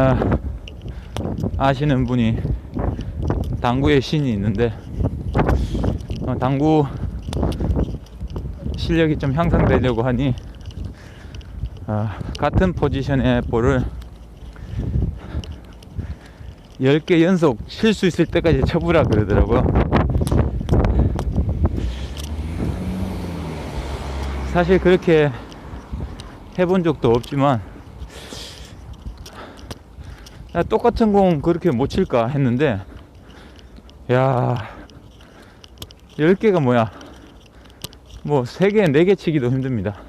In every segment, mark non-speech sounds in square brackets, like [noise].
아, 아시는 분이 당구의 신이 있는데 어, 당구 실력이 좀 향상되려고 하니 아, 같은 포지션의 볼을 10개 연속 칠수 있을 때까지 쳐보라 그러더라고요. 사실 그렇게 해본 적도 없지만 야, 똑같은 공 그렇게 못 칠까 했는데 야 10개가 뭐야? 뭐 3개 4개 치기도 힘듭니다.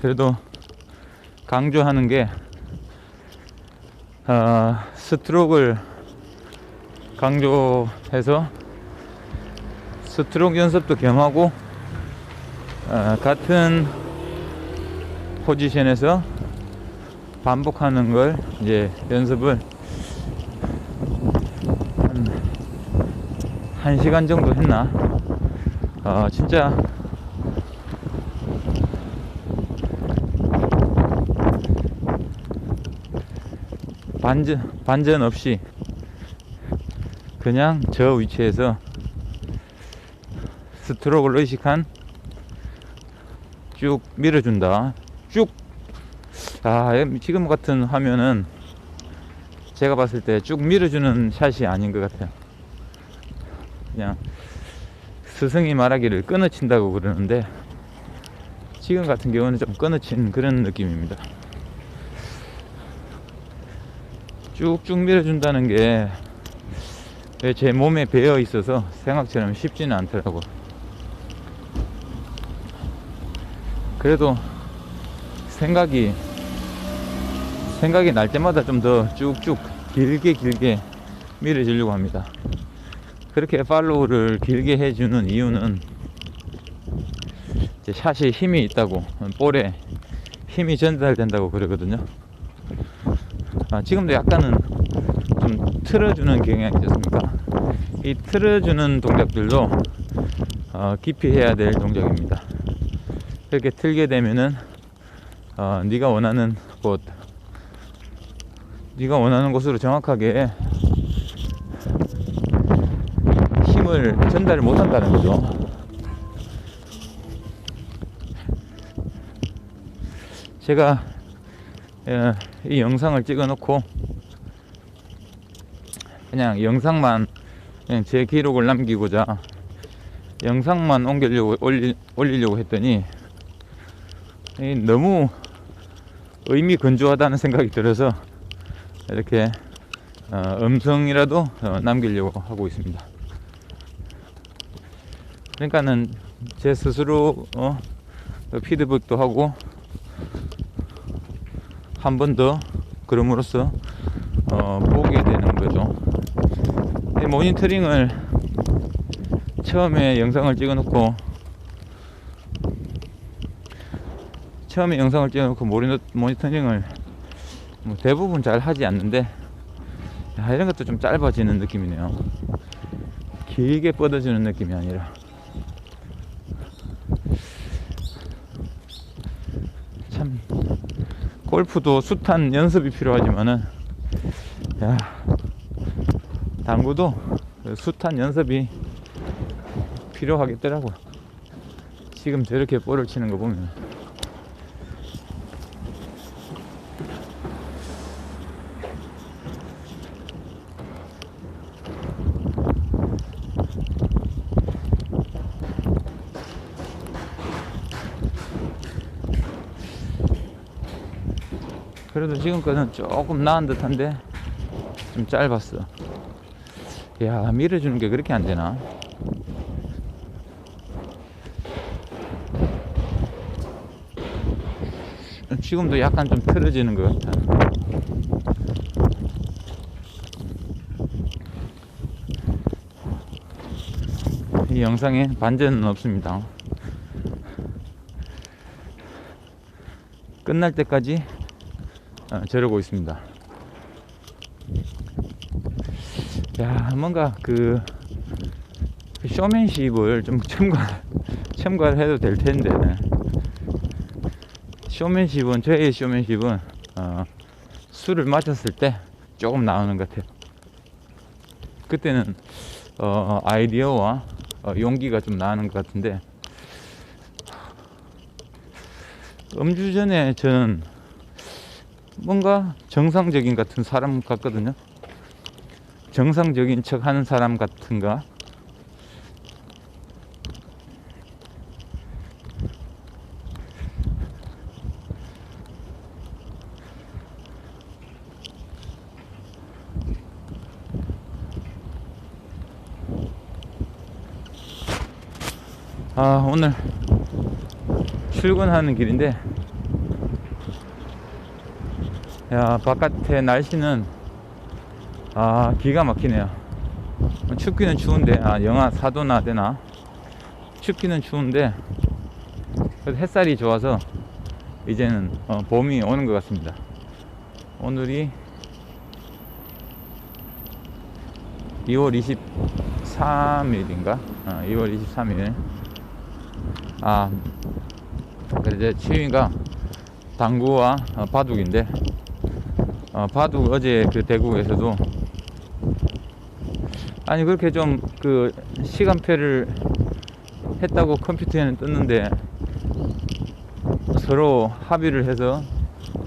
그래도 강조하는 게 어, 스트로크를 강조해서 스트로크 연습도 겸하고 어, 같은 포지션에서 반복하는 걸 이제 연습을 한 1시간 정도 했나? 어, 진짜. 반전, 반전 없이 그냥 저 위치에서 스트로크를 의식한 쭉 밀어준다. 쭉. 아, 지금 같은 화면은 제가 봤을 때 쭉 밀어주는 샷이 아닌 것 같아요. 그냥 스승이 말하기를 끊어친다고 그러는데 지금 같은 경우는 좀 끊어친 그런 느낌입니다. 쭉쭉 밀어준다는 게 제 몸에 배어 있어서 생각처럼 쉽지는 않더라고. 그래도 생각이 생각이 날 때마다 좀 더 쭉쭉 길게 길게 밀어주려고 합니다. 그렇게 팔로우를 길게 해주는 이유는 샷이 힘이 있다고 볼에 힘이 전달된다고 그러거든요. 아, 지금도 약간은 좀 틀어주는 경향이 있지 않습니까? 이 틀어주는 동작들도 어, 깊이 해야 될 동작입니다. 이렇게 틀게 되면은 어, 네가 원하는 곳, 네가 원하는 곳으로 정확하게 힘을 전달을 못한다는 거죠. 제가 예, 이 영상을 찍어 놓고 그냥 영상만 그냥 제 기록을 남기고자 영상만 옮기려고 올리, 올리려고 했더니 이 너무 의미 건조하다는 생각이 들어서 이렇게 어, 음성이라도 어, 남기려고 하고 있습니다. 그러니까는 제 스스로 어, 피드백도 하고 한 번 더 그럼으로써 어, 보게 되는 거죠. 이 모니터링을 처음에 영상을 찍어놓고 처음에 영상을 찍어놓고 모니, 모니터링을 뭐 대부분 잘 하지 않는데 야, 이런 것도 좀 짧아지는 느낌이네요. 길게 뻗어주는 느낌이 아니라. 참 골프도 숱한 연습이 필요하지만은 야 당구도 그 숱한 연습이 필요하겠더라고 지금 저렇게 볼을 치는 거 보면 그래도 지금 거는 조금 나은 듯한데 좀 짧았어. 야 밀어주는 게 그렇게 안 되나? 지금도 약간 좀 틀어지는 것 같아. 이 영상에 반전은 없습니다. 끝날 때까지 어, 저러고 있습니다. 야, 뭔가 그, 그 쇼맨십을 좀 [laughs] 첨가, 첨가를 해도 될 텐데 쇼맨십은 저의 쇼맨십은 어, 술을 마셨을 때 조금 나오는 것 같아요. 그때는 어, 아이디어와 어, 용기가 좀 나는 것 같은데 음주 전에 저는 뭔가 정상적인 같은 사람 같거든요. 정상적인 척 하는 사람 같은가? 아, 오늘 출근하는 길인데, 야, 바깥에 날씨는, 아, 기가 막히네요. 춥기는 추운데, 아, 영하 4도나 되나? 춥기는 추운데, 햇살이 좋아서, 이제는, 어, 봄이 오는 것 같습니다. 오늘이 2월 23일인가? 어, 2월 23일. 아, 그래 이제 취미가 당구와 어, 바둑인데 어, 바둑 어제 그 대구에서도 아니 그렇게 좀 그 시간표를 했다고 컴퓨터에는 떴는데 서로 합의를 해서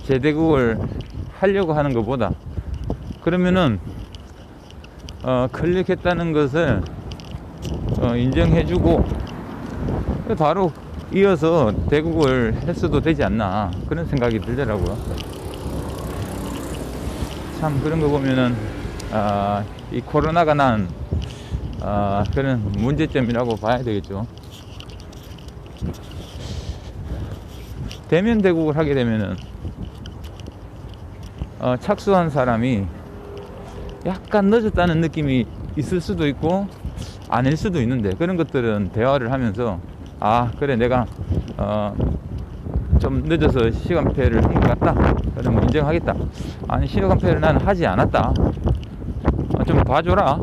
재대국을 하려고 하는 것보다 그러면은 어, 클릭했다는 것을 어, 인정해주고 바로 이어서 대국을 했어도 되지 않나 그런 생각이 들더라고요. 참 그런 거 보면은 아, 이 코로나가 난 아, 그런 문제점이라고 봐야 되겠죠. 대면 대국을 하게 되면은 어, 착수한 사람이 약간 늦었다는 느낌이 있을 수도 있고 아닐 수도 있는데 그런 것들은 대화를 하면서 아 그래 내가 어, 좀 늦어서 시간표를 한 것 같다. 그러면 인정하겠다. 아니 시간표를 나는 하지 않았다. 어, 좀 봐줘라.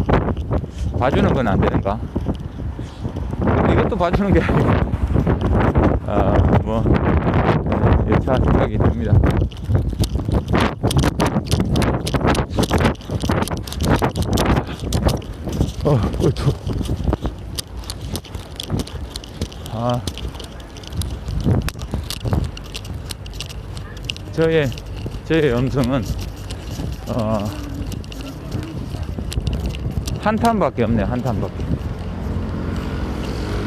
봐주는 건 안 되는가? 이것도 봐주는 게 아니고. 아 뭐 여차 생각이 듭니다. 어, 어, 저. 아. 저의, 저의 염성은, 어, 한 탄밖에 없네요, 한 탄밖에.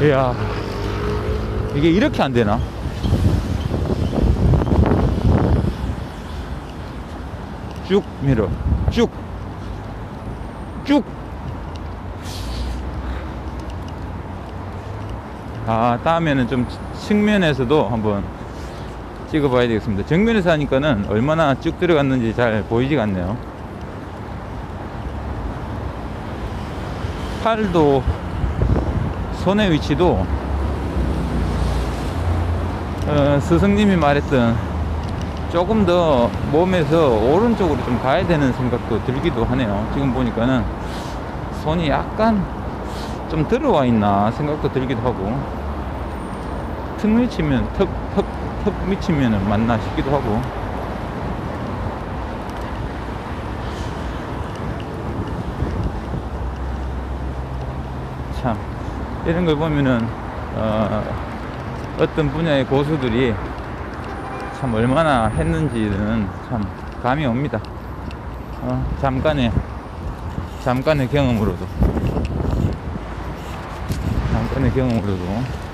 이야, 이게 이렇게 안 되나? 쭉 밀어, 쭉, 쭉. 아, 다음에는 좀 측면에서도 한번 찍어봐야 되겠습니다. 정면에서 하니까는 얼마나 쭉 들어갔는지 잘 보이지가 않네요. 팔도 손의 위치도 어, 스승님이 말했던 조금 더 몸에서 오른쪽으로 좀 가야 되는 생각도 들기도 하네요. 지금 보니까는 손이 약간 좀 들어와 있나 생각도 들기도 하고 턱 미치면 턱, 턱, 턱 미치면은 맞나 싶기도 하고. 참 이런 걸 보면은 어, 어떤 분야의 고수들이 참 얼마나 했는지는 참 감이 옵니다. 어, 잠깐의 잠깐의 경험으로도. 잠깐의 경험으로도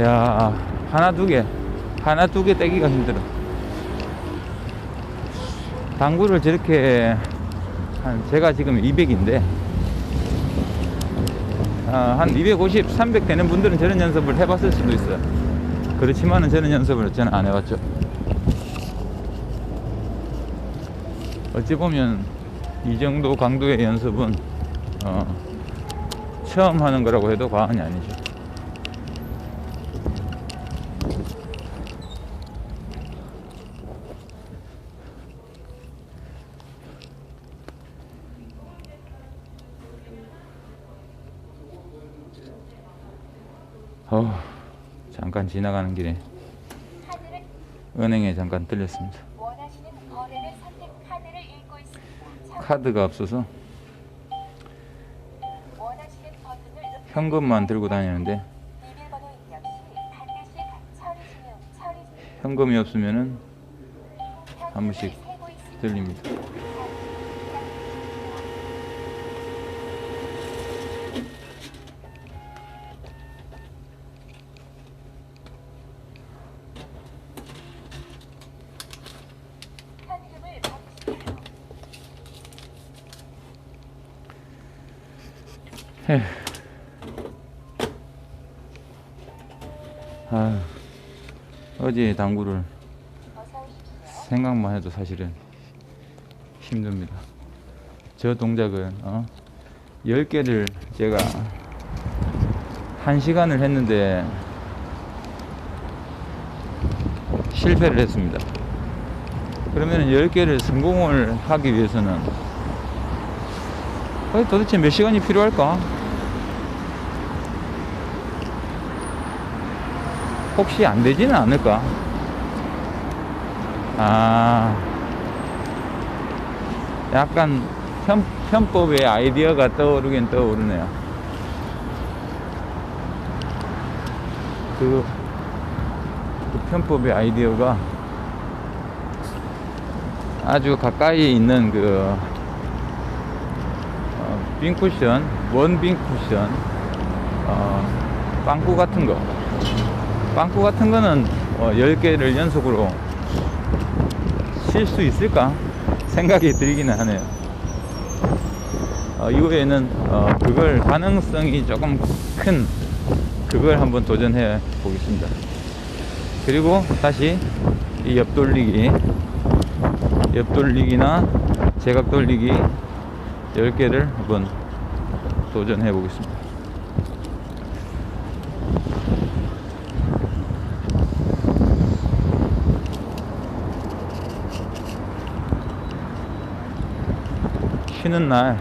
야 하나 두 개. 하나 두 개 떼기가 힘들어. 당구를 저렇게 한 제가 지금 200인데 아, 한 250, 300 되는 분들은 저런 연습을 해봤을 수도 있어요. 그렇지만은 저런 연습을 저는 안 해봤죠. 어찌 보면 이 정도 강도의 연습은 어, 처음 하는 거라고 해도 과언이 아니죠 어, 잠깐 지나가는 길에 은행에 잠깐 들렸습니다. 카드가 없어서 현금만 들고 다니는데 현금이 없으면은 한 번씩. 들립니다. 현금을 받으십시오. 에휴. 아, 어제 당구를. 생각만 해도 사실은 힘듭니다. 저 동작은 어? 10개를 제가 1시간을 했는데 실패를 했습니다. 그러면 10개를 성공을 하기 위해서는 어, 도대체 몇 시간이 필요할까? 혹시 안 되지는 않을까? 아, 약간 편, 편법의 아이디어가 떠오르긴 떠오르네요. 그, 그 편법의 아이디어가 아주 가까이 있는 그, 어, 빈 쿠션, 원 빈 쿠션, 어, 빵꾸 같은 거. 빵꾸 같은 거는 어, 10개를 연속으로 칠수 있을까 생각이 들기는 하네요. 어, 이후에는 어, 그걸 가능성이 조금 큰 그걸 한번 도전해 보겠습니다. 그리고 다시 이 옆돌리기, 옆돌리기나 제각 돌리기 10개를 한번 도전해 보겠습니다. 쉬는 날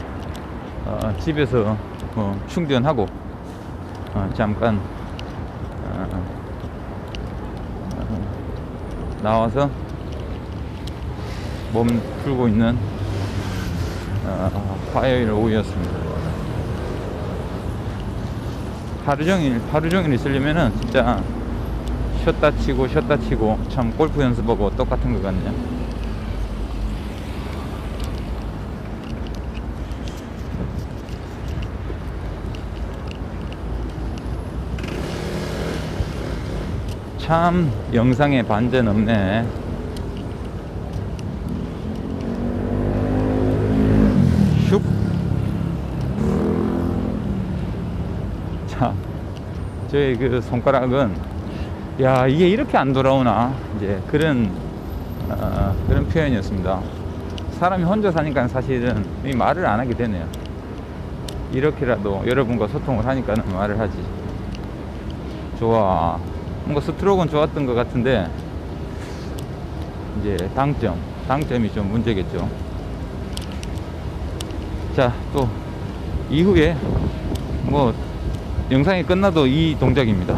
어, 집에서 어, 충전하고 어, 잠깐 어, 어, 나와서 몸 풀고 있는 어, 화요일 오후였습니다. 하루 종일 하루 종일 있으려면은 진짜 쉬었다 치고 쉬었다 치고 참 골프 연습하고 똑같은 것 같네요. 참 영상에 반전 없네. 슉. 자, 저의 그 손가락은 야 이게 이렇게 안 돌아오나 이제 그런 어, 그런 표현이었습니다. 사람이 혼자 사니까 사실은 이 말을 안 하게 되네요. 이렇게라도 여러분과 소통을 하니까는 말을 하지. 좋아. 뭔가 스트로크는 좋았던 것 같은데 이제 당점, 당점이 좀 문제겠죠. 자, 또 이후에 뭐 영상이 끝나도 이 동작입니다.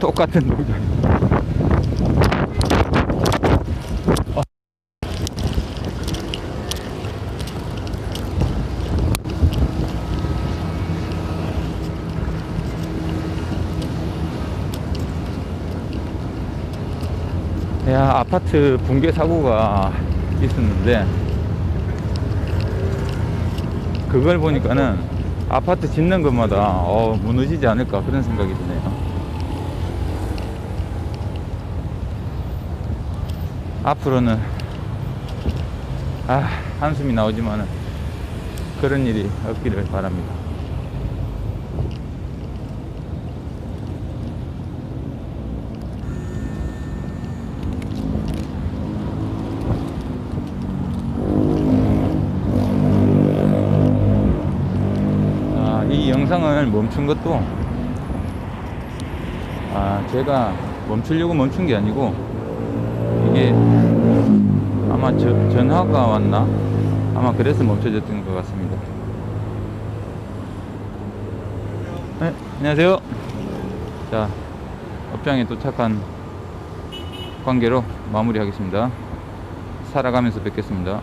똑같은 동작. 야, 아파트 붕괴 사고가 있었는데, 그걸 보니까는 아파트 짓는 것마다, 어, 무너지지 않을까 그런 생각이 드네요. 앞으로는, 아, 한숨이 나오지만은, 그런 일이 없기를 바랍니다. 영상을 멈춘 것도 아 제가 멈추려고 멈춘 게 아니고 이게 아마 저, 전화가 왔나? 아마 그래서 멈춰졌던 것 같습니다. 네, 안녕하세요. 자 업장에 도착한 관계로 마무리하겠습니다. 살아가면서 뵙겠습니다.